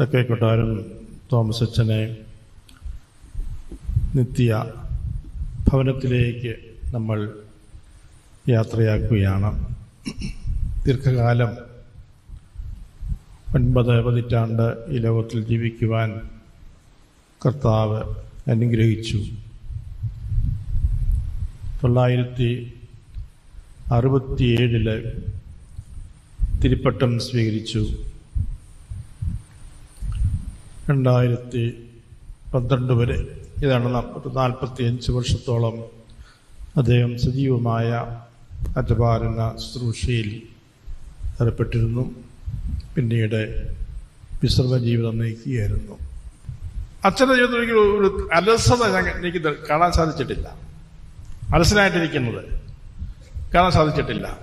തെക്കേക്കൊട്ടാരം Thomas അച്ഛനെ നിത്യ ഭവനത്തിലേക്ക് നമ്മൾ യാത്രയാക്കുകയാണ്. ദീർഘകാലം ഒൻപത് പതിറ്റാണ്ട് ഈ ലോകത്തിൽ ജീവിക്കുവാൻ കർത്താവ് അനുഗ്രഹിച്ചു. തൊള്ളായിരത്തി അറുപത്തിയേഴിൽ തിരുപ്പട്ടം സ്വീകരിച്ചു. രണ്ടായിരത്തി പന്ത്രണ്ട് വരെ. ഇതാണ് നാൽപ്പത്തി അഞ്ച് വർഷത്തോളം അദ്ദേഹം സജീവമായ അറ്റപാലന ശുശ്രൂഷയിൽ ഏർപ്പെട്ടിരുന്നു. പിന്നീട് വിശ്രമ ജീവിതം നയിക്കുകയായിരുന്നു അച്ഛന്റെ ജീവിതത്തിൽ എനിക്ക് ഒരു അലസത എനിക്ക് കാണാൻ സാധിച്ചിട്ടില്ല. അലസനായിട്ടിരിക്കുന്നത് കാണാൻ സാധിച്ചിട്ടില്ല.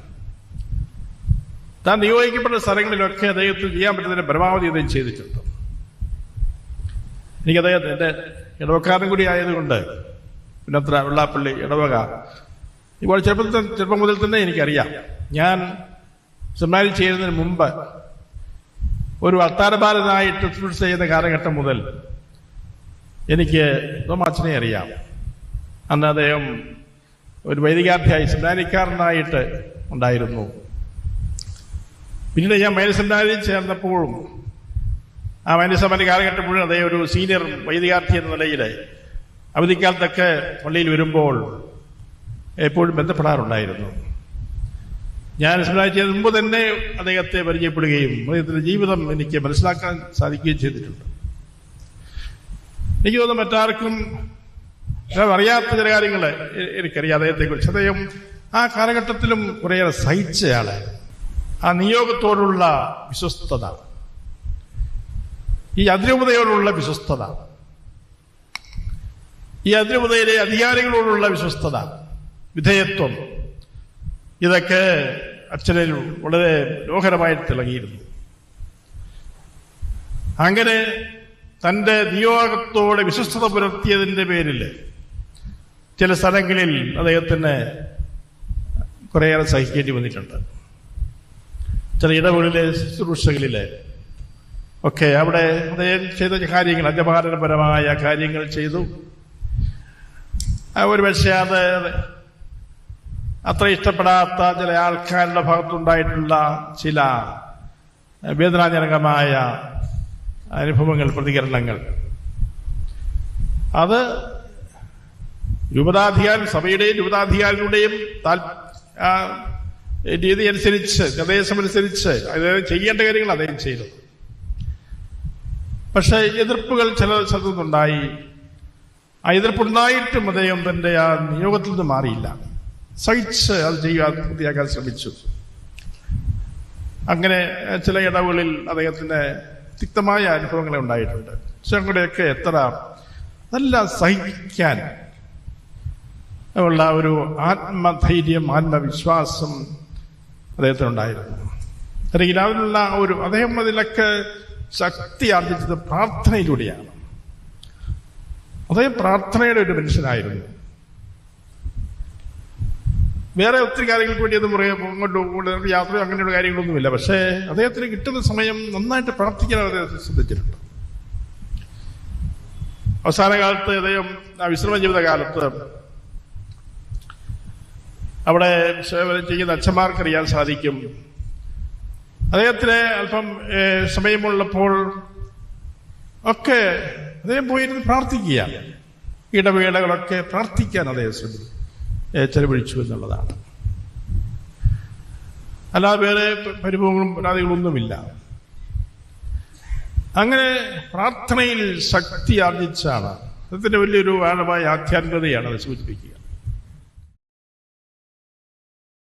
താൻ നിയോഗിക്കപ്പെട്ട സ്ഥലങ്ങളിലൊക്കെ അദ്ദേഹത്തിന് ചെയ്യാൻ പറ്റുന്നതിന് പരമാവധി അദ്ദേഹം ചെയ്തിട്ടുണ്ട്. എനിക്ക് അദ്ദേഹം എന്റെ ഇടവക്കാരൻ കൂടി ആയതുകൊണ്ട് പിന്നത്ര വെള്ളാപ്പള്ളി ഇടവക. ഇപ്പോൾ ചെറുപ്പത്തിൽ ചെറുപ്പം മുതൽ തന്നെ എനിക്കറിയാം. ഞാൻ സെമിനാരി ചെയ്യുന്നതിന് മുമ്പ് ഒരു അത്താരബാലനായിട്ട് ശുശ്രൂഷ ചെയ്യുന്ന കാലഘട്ടം മുതൽ എനിക്ക് തോമാച്ചനെ അറിയാം. അന്ന് അദ്ദേഹം ഒരു വൈദികാധ്യായി സെമിനാരിക്കാരനായിട്ട് ഉണ്ടായിരുന്നു. പിന്നീട് ഞാൻ മേൽ സെമിനാരിയിൽ ചേർന്നപ്പോഴും ആ മൈനസമാരി കാലഘട്ടം മുഴുവൻ അദ്ദേഹം ഒരു സീനിയർ വൈദികാർത്ഥി എന്ന നിലയിൽ അവധിക്കാലത്തൊക്കെ പള്ളിയിൽ വരുമ്പോൾ എപ്പോഴും ബന്ധപ്പെടാറുണ്ടായിരുന്നു. ഞാൻ സെമിനാരി ചെയ്ത മുമ്പ് തന്നെ അദ്ദേഹത്തെ പരിചയപ്പെടുകയും അദ്ദേഹത്തിന്റെ ജീവിതം എനിക്ക് മനസ്സിലാക്കാൻ സാധിക്കുകയും ചെയ്തിട്ടുണ്ട്. എനിക്ക് തോന്നുന്നു മറ്റാർക്കും അറിയാത്ത ചില കാര്യങ്ങൾ എനിക്കറിയാം അദ്ദേഹത്തെ കുറിച്ച് അദ്ദേഹം ആ കാലഘട്ടത്തിലും കുറേയേറെ സഹിച്ചയാൾ ആ നിയോഗത്തോടുള്ള വിശ്വസ്തത. ഈ അതിരൂപതയോടുള്ള വിശ്വസ്തത. ഈ അതിരൂപതയിലെ അധികാരികളോടുള്ള വിശ്വസ്തത. വിധേയത്വം. ഇതൊക്കെ അച്ഛനിൽ വളരെ മനോഹരമായി തിളങ്ങിയിരുന്നു. അങ്ങനെ തന്റെ നിയോഗത്തോടെ വിശ്വസ്തത പുലർത്തിയതിന്റെ പേരിൽ ചില സ്ഥലങ്ങളിൽ അദ്ദേഹത്തിന് കുറേയേറെ സഹിക്കേണ്ടി വന്നിട്ടുണ്ട്. ചില ഇടവുകളിലെ ശുശ്രൂഷകളിലെ ഒക്കെ അവിടെ ചെയ്ത കാര്യങ്ങൾ അജപാലനപരമായ കാര്യങ്ങൾ ചെയ്തു. ഒരു പക്ഷേ അത് അത്ര ഇഷ്ടപ്പെടാത്ത ചില ആൾക്കാരുടെ ഭാഗത്തുണ്ടായിട്ടുള്ള ചില വേദനാജനകമായ അനുഭവങ്ങൾ പ്രതികരണങ്ങൾ. അത് രൂപതാധികാരി സഭയുടെയും രൂപതാധികാരിയുടെയും രീതി അനുസരിച്ച് നിർദ്ദേശമനുസരിച്ച് അദ്ദേഹം ചെയ്യേണ്ട കാര്യങ്ങൾ അദ്ദേഹം ചെയ്തു. പക്ഷെ എതിർപ്പുകൾ ചില സ്ഥലത്തുനിന്നുണ്ടായി. ആ എതിർപ്പുണ്ടായിട്ടും അദ്ദേഹം തന്റെ ആ നിയോഗത്തിൽ നിന്ന് മാറിയില്ല. സഹിച്ച് അത് ചെയ്യാൻ പൂർത്തിയാക്കാൻ ശ്രമിച്ചു. അങ്ങനെ ചില ഇടവുകളിൽ അദ്ദേഹത്തിന് തിക്തമായ അനുഭവങ്ങളെ ഉണ്ടായിട്ടുണ്ട്. പക്ഷെ എത്ര നല്ല സഹിക്കാൻ ഉള്ള ഒരു ആത്മധൈര്യം ആത്മവിശ്വാസം അദ്ദേഹത്തിനുണ്ടായിരുന്നു. അല്ലെങ്കിൽ അതിനുള്ള ഒരു അദ്ദേഹം അതിലൊക്കെ ശക്തി ആർജിച്ചത് പ്രാർത്ഥനയിലൂടെയാണ്. അദ്ദേഹം പ്രാർത്ഥനയുടെ ഒരു മനുഷ്യനായിരുന്നു. വേറെ ഒത്തിരി കാര്യങ്ങൾക്ക് വേണ്ടി അത് പറയാം അങ്ങോട്ട് യാത്ര അങ്ങനെയുള്ള കാര്യങ്ങളൊന്നുമില്ല. പക്ഷേ അദ്ദേഹത്തിന് കിട്ടുന്ന സമയം നന്നായിട്ട് പ്രാർത്ഥിക്കാൻ അദ്ദേഹത്തെ ശ്രദ്ധിച്ചിട്ടുണ്ട്. അവസാന കാലത്ത് അദ്ദേഹം ആ വിശ്രമ ജീവിത കാലത്ത് അവിടെ സേവനം ചെയ്യുന്ന അച്ഛന്മാർക്കറിയാൻ സാധിക്കും. അദ്ദേഹത്തിന് അല്പം സമയമുള്ളപ്പോൾ ഒക്കെ അദ്ദേഹം പോയിരുന്ന് പ്രാർത്ഥിക്കുക. ഇടവേളകളൊക്കെ പ്രാർത്ഥിക്കാൻ അദ്ദേഹം ശ്രമിച്ചു. ചെലവഴിച്ചു എന്നുള്ളതാണ്. അല്ലാതെ വേറെ പരിഭവങ്ങളും പരാതികളൊന്നുമില്ല. അങ്ങനെ പ്രാർത്ഥനയിൽ ശക്തി ആർജിച്ചാണ് അദ്ദേഹത്തിന്റെ വലിയൊരു ആഴമായ ആധ്യാത്മികതയാണ് അത് സൂചിപ്പിക്കുക.